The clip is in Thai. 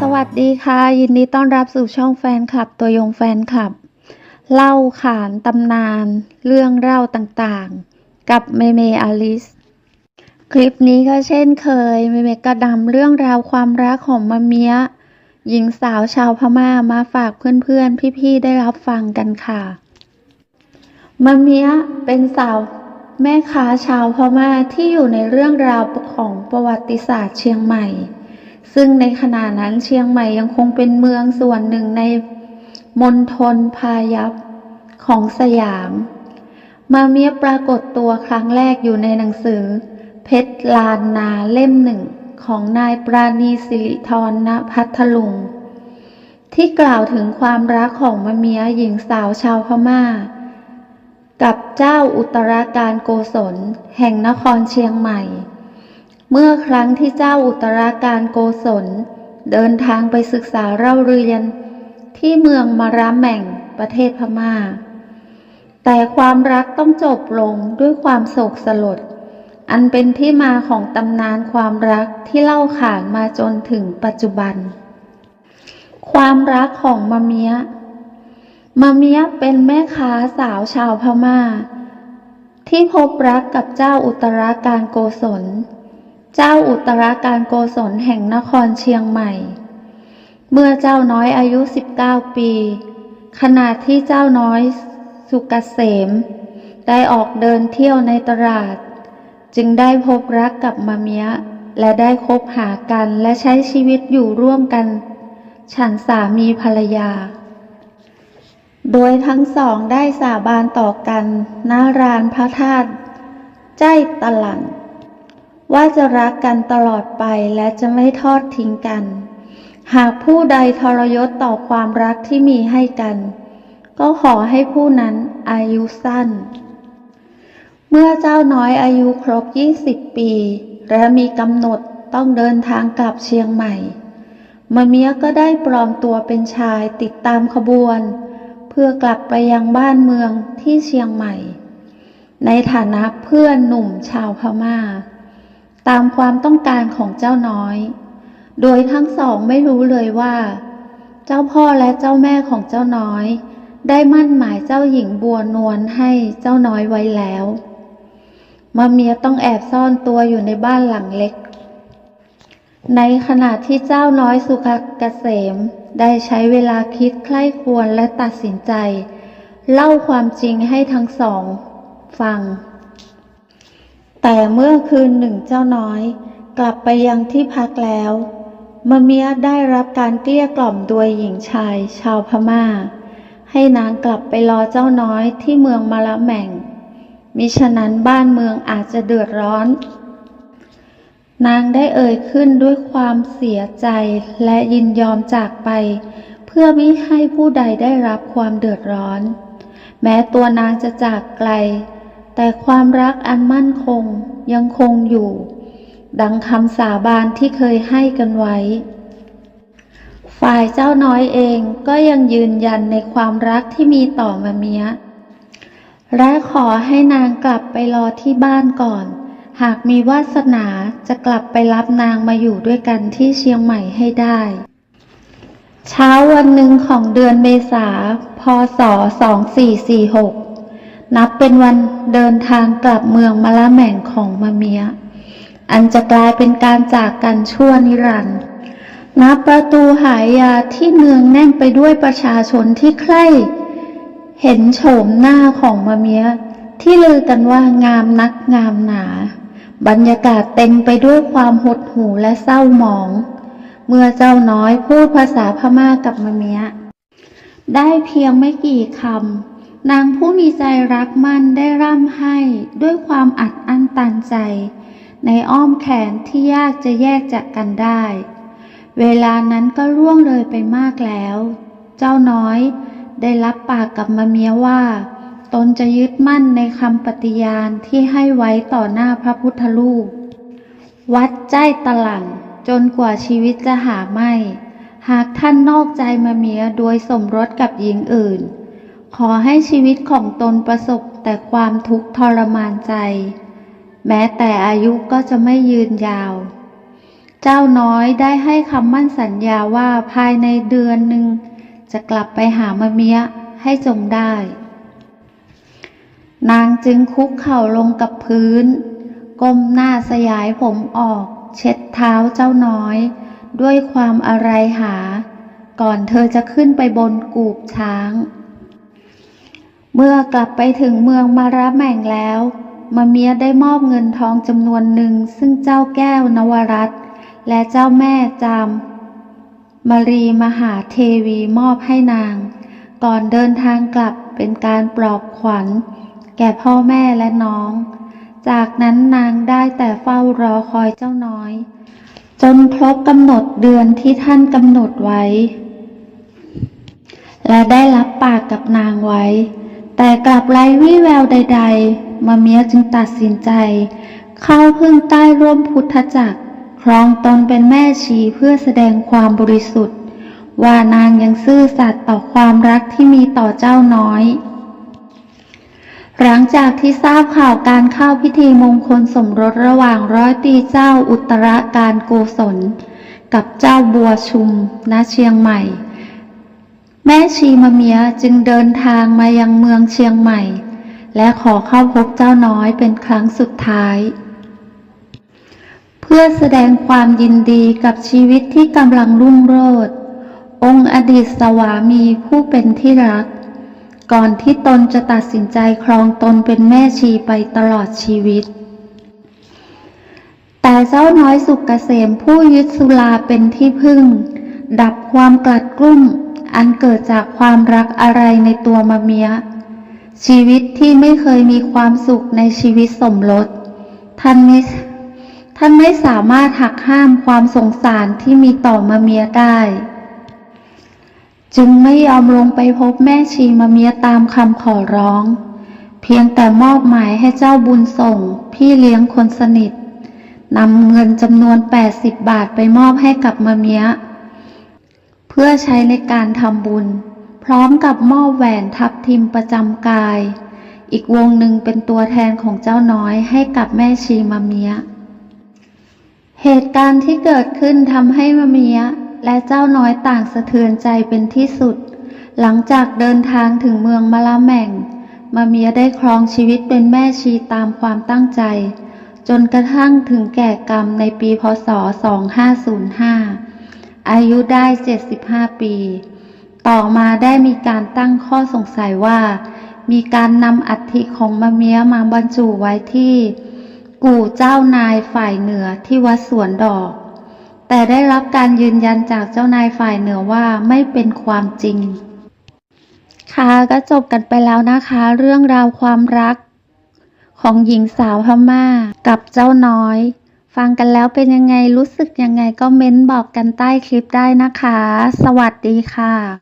สวัสดีค่ะ ยินดีต้อนรับสู่ช่องแฟนคลับ ตัวยงแฟนคลับ เล่าขานตำนาน เรื่องเล่าต่างๆ กับเมเมอลิส คลิปนี้ก็เช่นเคย เมเมก็นำเรื่องราวความรักของมะเมียหญิงสาวชาวพม่ามาฝากเพื่อนๆ พี่ๆ ได้รับฟังกันค่ะมะเมียเป็นสาว แม่ค้าชาวพม่าที่อยู่ในเรื่องราวของประวัติศาสตร์เชียงใหม่ ซึ่งในขณะนั้นเชียงใหม่ยังคงเป็นเมืองส่วนหนึ่งในมณฑลพายัพของสยาม มาเมียปรากฏตัวครั้งแรกอยู่ในหนังสือ เพชรลานนาเล่มหนึ่งของนายปราณีสิริธรณพัทลุง ที่กล่าวถึงความรักของมะเมียหญิงสาวชาวพม่า กับเจ้าอุตราการโกศล แห่งนครเชียงใหม่ เมื่อครั้งที่เจ้าอุตราการโกศล เดินทางไปศึกษาเล่าเรียน ที่เมืองมาราแม่งประเทศพมา่า แต่ความรักต้องจบลงด้วยความโศกสลด อันเป็นที่มาของตำนานความรักที่เล่าขานมาจนถึงปัจจุบัน ความรักของมะเมีย มะเมียเป็นแม่ค้าสาวชาวพมา่า ที่พบรักกับเจ้าอุตราการโกศล เจ้าอุตราการโกศลแห่งนครเชียงใหม่ เมื่อเจ้าน้อยอายุ 19 ปี ขณะที่เจ้าน้อยสุกเกษม ได้ออกเดินเที่ยวในตลาด จึงได้พบรักกับมะเมียและได้คบหากันและใช้ชีวิตอยู่ร่วมกัน ฉันสามีภรรยา โดยทั้งสองได้สาบานต่อกันณรานพระธาตุใจตะหลันว่าจะรักกันตลอดไปและจะไม่ทอดทิ้งกัน หากผู้ใดทรยศต่อความรักที่มีให้กัน ก็ขอให้ผู้นั้นอายุสั้น เมื่อเจ้าน้อยอายุครบ 20 ปี และมีกำหนดต้องเดินทางกลับเชียงใหม่มะเมียก็ได้ปลอมตัวเป็นชายติดตามขบวน เพื่อกลับไปยังบ้านเมืองที่เชียงใหม่ ในฐานะเพื่อนหนุ่มชาวพม่า ตามความต้องการของเจ้าน้อย โดยทั้งสองไม่รู้เลยว่า เจ้าพ่อและเจ้าแม่ของเจ้าน้อย ได้มั่นหมายเจ้าหญิงบัวนวลให้เจ้าน้อยไว้แล้วมาเมียต้องแอบซ่อนตัวอยู่ในบ้านหลังเล็ก ในขณะที่เจ้าน้อยสุขเกษม ได้ใช้เวลาคิดใคร่ควรและตัดสินใจ เล่าความจริงให้ทั้งสอง ฟัง แต่เมื่อคืนหนึ่งเจ้าน้อย กลับไปยังที่พักแล้วมเมียได้รับการเกลี้ยกล่อมโดยหญิงชายชาวพมา่า ให้นางกลับไปรอเจ้าน้อยที่เมืองมาละแม่งมิฉะนั้นบ้านเมืองอาจจะเดือดร้อน นางได้เอ่ยขึ้นด้วยความเสียใจและยินยอมจากไป เพื่อไม่ให้ผู้ใดได้รับความเดือดร้อน แม้ตัวนางจะจากไกล แต่ความรักอันมั่นคงยังคงอยู่ ดังคำสาบานที่เคยให้กันไว้ ฝ่ายเจ้าน้อยเองก็ยังยืนยันในความรักที่มีต่อมะเมียและขอให้นางกลับไปรอที่บ้านก่อน หากมีวาสนาจะกลับไปรับนางมาอยู่ด้วยกันที่เชียงใหม่ให้ได้ เช้าวันหนึ่งของเดือนเมษาพศ 2446 นับเป็นวันเดินทางกลับเมืองมะละแม่งของมะเมีย อันจะกลายเป็นการจากกันชั่วนิรันดร์ณประตูหายาที่เนืองแน่นไปด้วยประชาชนที่ใคร่เห็นโฉมหน้าของมะเมียที่ลือกันว่างามนักงามหนา บรรยากาศเต็มไปด้วยความหดหู่และเศร้าหมอง เมื่อเจ้าน้อยพูดภาษาพม่ากับมะเมียได้เพียงไม่กี่คำนางผู้มีใจรักมั่นได้ร่ำให้ด้วยความอัดอั้นตันใจ ในอ้อมแขนที่ยากจะแยกจากกันได้ เวลานั้นก็ล่วงเลยไปมากแล้ว เจ้าน้อยได้รับปากกับมะเมียว่า ตนจะยึดมั่นในคำปฏิญาณที่ให้ไว้ต่อหน้าพระพุทธรูป วัดใจตลันจนกว่าชีวิตจะหาไม่ หากท่านนอกใจมะเมียโดยสมรสกับหญิงอื่น ขอให้ชีวิตของตนประสบแต่ความทุกข์ทรมานใจ แม้แต่อายุก็จะไม่ยืนยาว เจ้าน้อยได้ให้คำมั่นสัญญาว่าภายในเดือนหนึ่งจะกลับไปหามะเมียให้จงได้ นางจึงคุกเข่าลงกับพื้น ก้มหน้าสยายผมออก เช็ดเท้าเจ้าน้อย ด้วยความอะไรหา ก่อนเธอจะขึ้นไปบนกูบช้าง เมื่อกลับไปถึงเมืองมาระแม่งแล้วมะเมียได้มอบเงินทองจำนวนหนึ่ง ซึ่งเจ้าแก้วนวรัตและเจ้าแม่จามมารีมหาเทวีมอบให้นาง ก่อนเดินทางกลับเป็นการปลอบขวัญ แก่พ่อแม่และน้อง จากนั้นนางได้แต่เฝ้ารอคอยเจ้าน้อย จนครบกำหนดเดือนที่ท่านกำหนดไว้ และได้รับปากกับนางไว้ แต่กลับไร้วี่แววใด ๆ มาเมียจึงตัดสินใจ เข้าพึ่งใต้ร่มพุทธจักรครองตนเป็นแม่ชีเพื่อแสดงความบริสุทธิ์ ว่านางยังซื่อสัตย์ต่อความรักที่มีต่อเจ้าน้อย หลังจากที่ทราบข่าวการเข้าพิธีมงคลสมรสระหว่างร้อยตรีเจ้าอุตรการโกศล กับเจ้าบัวชุมณเชียงใหม่ แม่ชีมะเมียจึงเดินทางมายังเมืองเชียงใหม่ และขอเข้าพบเจ้าน้อยเป็นครั้งสุดท้าย เพื่อแสดงความยินดีกับชีวิตที่กำลังรุ่งโรจน์องค์อดีตสวามีผู้เป็นที่รัก ก่อนที่ตนจะตัดสินใจครองตนเป็นแม่ชีไปตลอดชีวิต แต่เจ้าน้อยสุกเกษมผู้ยึดสุราเป็นที่พึ่ง ดับความกลัดกลุ้มอันเกิดจากความรักอะไรในตัวมะเมีย ชีวิตที่ไม่เคยมีความสุขในชีวิตสมรสท่านไม่ท่านไม่สามารถหักห้ามความสงสารที่มีต่อมะเมียได้ จึงไม่ยอมลงไปพบแม่ชีมะเมียตามคำขอร้อง เพียงแต่มอบหมายให้เจ้าบุญส่ง พี่เลี้ยงคนสนิทนำเงินจำนวน 80 บาทไปมอบให้กับมะเมียเพื่อใช้ในการทำบุญ พร้อมกับมอบแหวนทับทิมประจำกาย อีกวงหนึ่งเป็นตัวแทนของเจ้าน้อยให้กับแม่ชีมะเมียเหตุการณ์ที่เกิดขึ้นทำให้มะเมีย และเจ้าน้อยต่างสะเทือนใจเป็นที่สุด หลังจากเดินทางถึงเมืองมะละแม่งมะเมียได้ครองชีวิตเป็นแม่ชีตามความตั้งใจ จนกระทั่งถึงแก่กรรมในปีพศ 2505 อายุได้ 75 ปี ต่อมาได้มีการตั้งข้อสงสัยว่า มีการนำอัฐิของมะเมียมาบรรจุไว้ที่ กู่เจ้านายฝ่ายเหนือที่วัดสวนดอก แต่ได้รับการยืนยันจากเจ้านายฝ่ายเหนือว่าไม่เป็นความจริง ค่ะก็จบกันไปแล้วนะคะ เรื่องราวความรัก ของหญิงสาวพม่า กับเจ้าน้อย ฟังกันแล้วเป็นยังไงรู้สึกยังไงก็เม้นบอกกันใต้คลิปได้นะคะ สวัสดีค่ะ